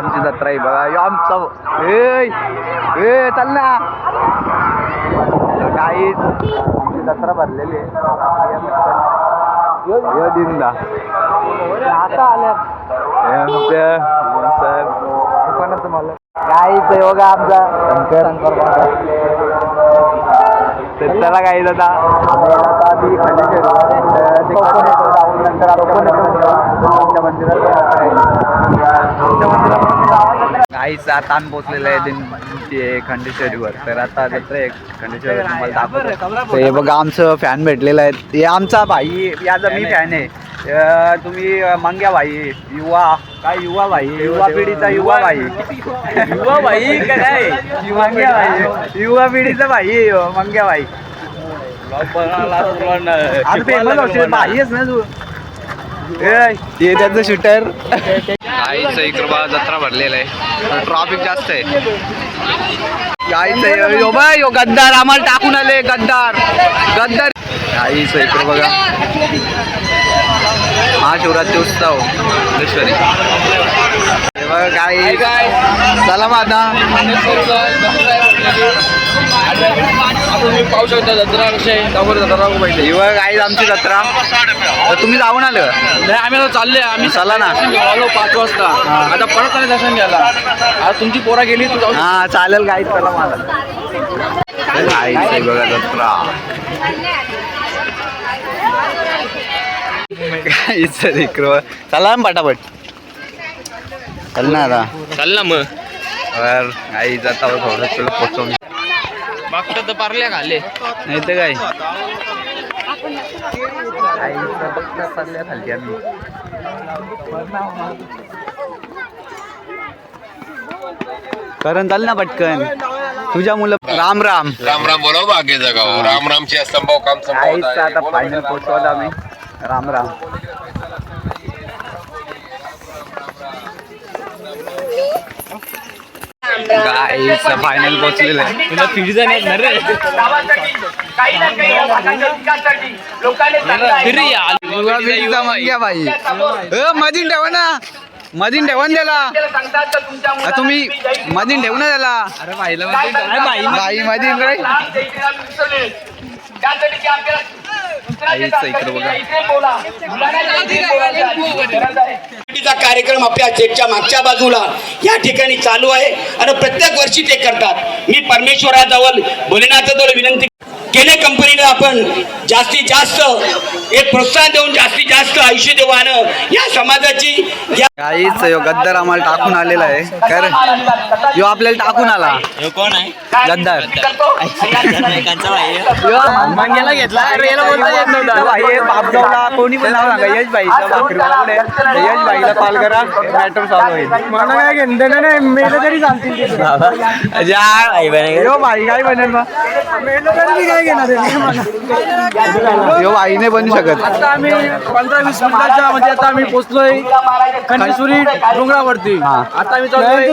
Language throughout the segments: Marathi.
जत्रा आहे बघा. यो आमचा ए ए चल ना. काही आमची जत्रा भरलेली आहे. दिंदा आता आल्या आमच्या मला? काहीच योगा आमचा शंकर तर काही दादा आम्ही नंतर काहीच आता आम्ही पोचलेलं आहे खंडेश्वरीवर. तर आता जत्रा एक खंडेश्वरी तुम्हाला दाखवतो. हे बघा आमचं फॅन भेटलेलं आहे. हे आमचा भाई याचा मी फॅन आहे. अं, तुम्ही अं, मंग्या भाई युवा काय युवा भाई? युवा पिढीचा युवा भाई. युवा भाई काय? मंग्या भाई. युवा पिढीचा भाई मंग्या भाई. आता फेमस होशील भाईच ना तू? ए, त्याचं शूटर आईचं इकडं बा जत्रा भरलेला आहे. ट्रॉफिक जास्त आहे. आईचं यो गद्दार आम्हाला टाकून आले गद्दार. गद्दार. आईचं इकडं बघा. महाशिवरात्री उत्सव महेश्वरी हे बघा काय चला मग आता. तुम्ही पाहू शकता जत्रा कशी आहे त्यावर जत्रा पाहिजे ही बघा आई आमची जत्रा. तर तुम्ही जाऊन आलं. नाही आम्ही आता चालले आम्ही चला ना. आलो पाच वाजता. आता परत आले दर्शन घ्यायला. आता तुमची पोरा गेली तू जाऊ हा चालेल गाईत चला मला बघा जत्रा. गाईचं लेकरं. चला ना पटापट. चल ना आता. चाल ना मग. बर आई जाता थोडं तुला पोचवून. मागचं तर पारल्या खाल्ले नाही तर काय आम्ही. करण चाल ना पटकन. तुझ्या मुलं राम राम. राम राम बोलाव बागेचा गाव. राम रामची असंभव काम आईचं आहे. आता बोला फायनल. पोचवलं आम्ही. राम राम. फायनल पोचलेलं आहे तुला फिरजा नाही येणार रे. मंग्या बाई. अ, मधीन ठेवा ना. मधीन ठेवा ना त्याला. तुम्ही मधीन ठेवू ना त्याला. अरे बाईला बाई बाई मधीन रे आईचं इकडं बघा. चा कार्यक्रम आपल्या स्टेजच्या मागच्या बाजूला या ठिकाणी चालू आहे. आणि प्रत्येक वर्षी ते करतात. मी परमेश्वराजवळ भोलेनाथाजवळ विनंती केले कंपनीला आपण जास्तीत जास्त एक प्रोत्साहन देऊन जास्तीत जास्त आयुष्य देवानं या समाजाची काहीच यो गद्दार आम्हाला टाकून आलेला आहे. कर यो आपल्याला टाकून आला. कोण आहे? गद्दार. मंग्याला घेतला. अरे याला बोलता येत इथं नव्हता भाई आहे, बापगावला कोणी पण नाव सांगा यश? तर यश भाईला कॉल करा. मॅटर होईल. मला काय घेणं नाही. मेलं तरी चालतील यो भाई काय बनेल मेलं तरी काय घेणार नाही बनू शकत. आता आम्ही पंधरा वीस मिनिटाच्या म्हणजे आता आम्ही पोहोचलोय खंडेश्वरी डोंगरावरती. आता आम्ही चाललोय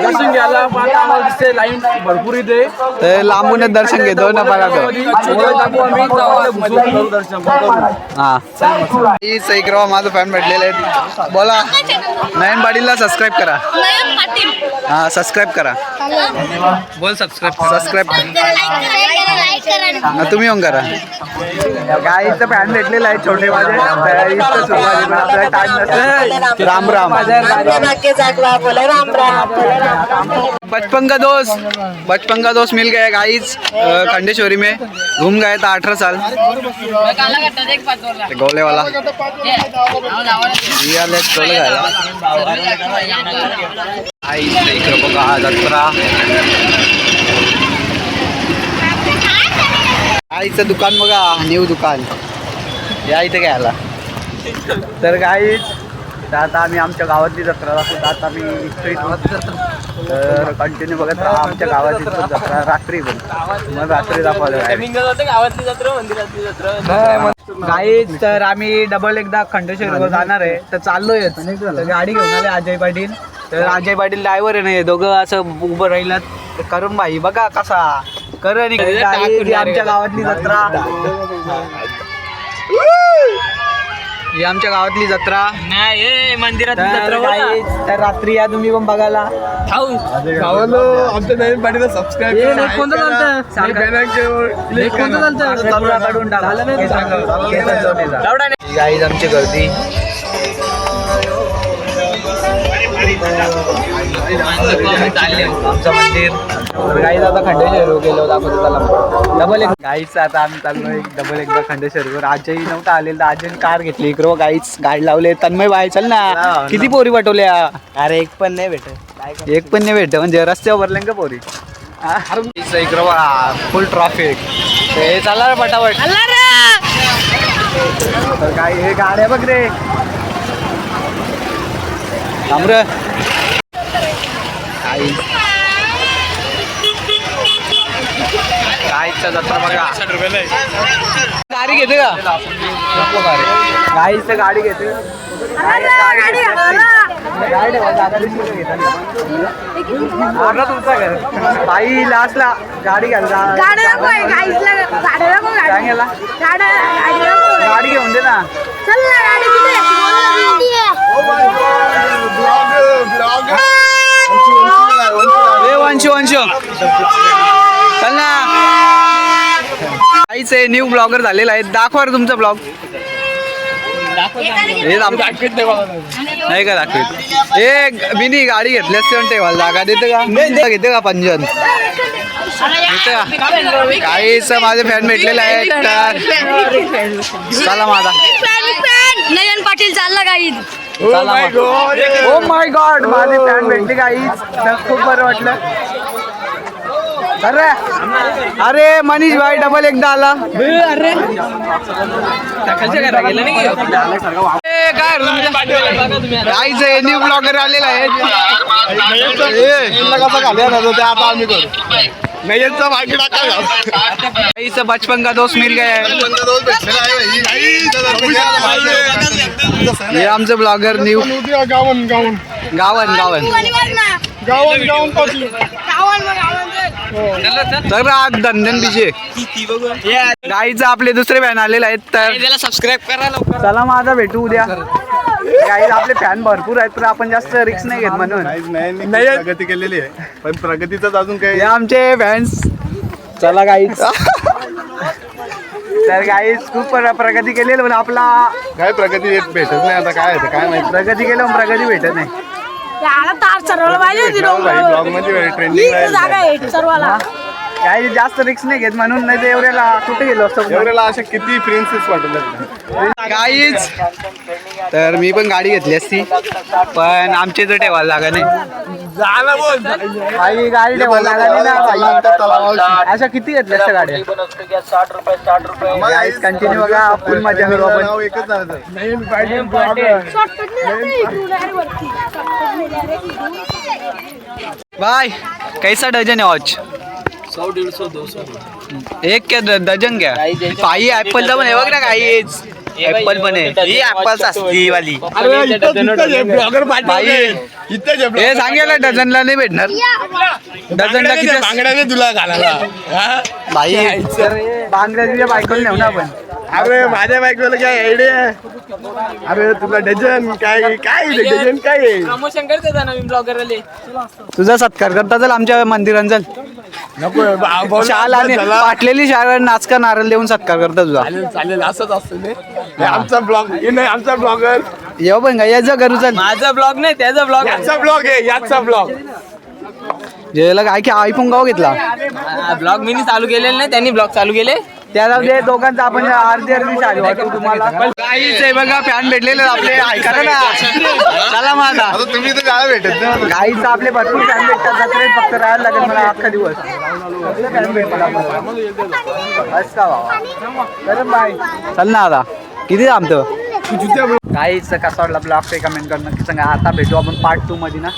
दर्शन घ्यायला. पण आता आम्हाला दिसते लाईन भरपूर इथे. तर लांबूनच दर्शन घेतो ना बघा. तो मोबाईल टाकू आम्ही जाऊ, घुसून करू दर्शन. करू. हा सैकराव माझं फॅन भेटलेले आहेत. बोला. नयन पाटीलला सबस्क्राईब करा. नयन पाटील हा सबस्क्राईब करा. बोल सबस्क्राईब सबस्क्राईब करा लाईक करा ना तुम्ही येऊन करा. गाईचं फॅन भेटलेलं आहे छोटे माझे इथं सुरुवातीला आपल्याला टाइम नसेल. राम राम. बचपन का दोस्त? बचपन का दोस्त मिल गया गाइस खंडेश्वरी में. घूम गए था अठारह साल. गोले वाला. गोले घाला आईचं इकडं बघा जत्रा आईचं दुकान बघा न्यू दुकान. या इथे घ्यायला. तर गाईच तर आता आम्ही आमच्या गावातली जत्रा दाखवतो. आता आम्ही तर कंटिन्यू बघत राहा आमच्या गावातली जत्रा रात्री पण. मग रात्री दाखवायला गावातली जत्रा मंदिरातली जत्रा. गाईच तर आम्ही डबल एकदा खंडेश्वर जाणार आहे. तर चाललोय गाडी घेऊन आले अजय पाटील. तर अजय पाटील ड्रायव्हर आहे ना हे दोघं असं उभं राहिलात. करून भाई बघा कसा करण इकडे आमच्या गावातली जत्रा. ही आमच्या गावातली जत्रा. नाही मंदिरात तर guys, तर रात्री या तुम्ही पण बघायला. आमच्या नवीन सबस्क्राईब कोणतं चालतं कोणतं चालतं गाईज आमची गर्दी. आमचं मंदिर गाईज आता खंडेश्वर गेलो दाखवतो डबल एक गाईच आता आम्ही चाललो एक डबल एकदा खंडेश्वरवर आजही नव्हता आलेलं तर आजही कार घेतली इकडं गाईच गाडी लावले तन्मय बाय चल ना किती पोरी पाठवल्या अरे एक पण नाही भेटत एक पण नाही भेटत म्हणजे रस्त्यावर भरले का पोरी इकडं फुल ट्रॉफिक ते चला रे पटापट काय हे गाड्या बघ रे थांब गाईचा जत्रा बघा. गाडी घेते का? गाडी गाईचं गाडी घेते. गाडी तुमचं घर. बाई लास्टला गाडी. गाडी घेऊन दे ना चल ना गाडी कुठे आहे? ए वंशू वंशू चल ना आहे न्यू ब्लॉगर झालेला आहे दाखवा रे तुमचा ब्लॉग हे नाही का दाखवित? ए बिनी गाडी घेतली असते पण ठेवायला जागा देते का? घेते का? पंजन? काहीच माझे फॅन भेटलेले आहेत. तर चला माझा नयन पाटील चालला काही ओ माय गॉड माझे फॅन भेटले काहीच तर खूप बरं वाटलं. अरे अरे मनीष भाई डबल एकदा आला. ए, काय न्यू ब्लॉगर आलेला आहे. काहीच बचपन का दोस्त मिल गया है. हे आमचं ब्लॉगर न्यू गावन गावन. गावन गावन. गावन गावन तर आज धंधन बिजे गाईचं आपले दुसरे फॅन आलेले आहेत तर त्याला सबस्क्राईब करा लवकर. चला माझा भेटू उद्या. गाईज आपले फॅन भरपूर आहेत तर आपण जास्त रिक्स नाही घेत म्हणून. नाही नाही प्रगती केलेली आहे. पण प्रगतीच अजून काही हे आमचे फॅन्स चला गाईज तर गाईज खूप प्र- प्रगती केलेली पण आपला काय प्रगती भेटत नाही आता काय काय माहिती? प्रगती केलं पण प्रगती भेटत नाही. याला तार सर्वाला पाहिजे होती ब्लॉगमध्ये ट्रेंडिंग जागा आहे. सर्वाला. काही जास्त रिक्स नाही घेत म्हणून नाही तर एवढ्याला कुठे गेलो असतो एवढ्याला अशा किती प्रिन्सेस वाटवल्यात काहीच. तर मी पण गाडी घेतली असती. पण आमच्या इथं ठेवायला जागा नाही. काही गाडी ठेवायला नाही ना भाई अशा किती घेतल्या असत्या गाड्या? गाईज कंटिन्यू बघा फुल मजा करू आपण. नाव एकच झालं शॉर्टकट नाही. जाते बाय. कैसा डजन है वॉच सौ दीड सौ दो सौ। एक क्या ड- डझन क्या? काही ऍपलचा पण आहे बघ ना काहीच ऍपल पण आहे. ही ऍपल असती वाली. ब्लॉगर बाई हे सांगेल डझनला नाही भेटणार. डझनला किती असतं? बांगड्याने तुला घालायला. बाई बांगलादेशच्या बायकोला नेऊ ना आपण. अरे माझ्या बायकोला काय आयडिया अरे तुला डझन काय काय डझन काय आहे? प्रमोशन करते ना नवीन ब्लॉगर तुझा सत्कार करता चल आमच्या मंदिरात चल. नको बोल- शाल आणि चला. पाटलेली शाल नाचका नारळ देऊन सत्कार करता तुझा. चालेल चालेल. असंच असतं ते. हे आमचा ब्लॉग हे नाही आमचा ब्लॉगर येऊ पण का याचं करू चल. माझा ब्लॉग नाही त्याचा ब्लॉग याचा ब्लॉग आहे याचा ब्लॉग. जेला काय की आयफोन गाव घेतला. ब्लॉग मी चालू केलेले नाही त्यांनी ब्लॉग चालू केले. त्याला ते दोघांचा आपण अर्धी अर्धी शाली वाटू तुम्हाला. काहीच आहे बघा फॅन भेटलेले आपले. ऐका ना. चला माझा आता. तुम्ही तर काय भेटत ना गाईचं आपले भरपूर फॅन भेटतात. जत्रेत फक्त राहायला लागेल मला अख्खा दिवस. फॅन भेटतात आपल्याला. बस का बाबा? बाय चल ना आता. किती थांबतो? काहीच कसा वाटला ब्लॉग ते कमेंट करणं की सांगा. आता भेटू आपण पार्ट टू मध्ये ना.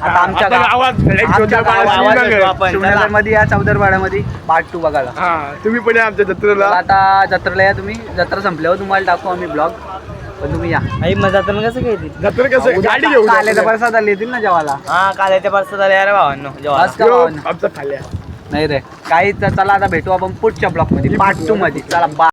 आता आमच्या आता गाव- गावात एक आमच्या चौदारपाडा, गावात शिवनगर. भेटू आपण. शिवनगरमध्ये या चौदरपाड्यामध्ये पार्ट टू बघायला. हा तुम्ही पण या आमच्या जत्रेला. आता जत्रेला या तुम्ही. जत्रा संपल्यावर तुम्हाला टाकू आम्ही ब्लॉग पण तुम्ही या. आई मजा तर कसं काय ती जत्रे कसं गाडी घेऊन आले तर प्रसाद आले येतील ना जेवायला. हा काल्याच्या पार्सल झाले अरे भावांनो जेव्हा बस का यो, भावांनो? आमचा फाल्या नाही रे. काही तर चला आता भेटू आपण पुढच्या ब्लॉगमध्ये पार्ट टू मध्ये. चला बा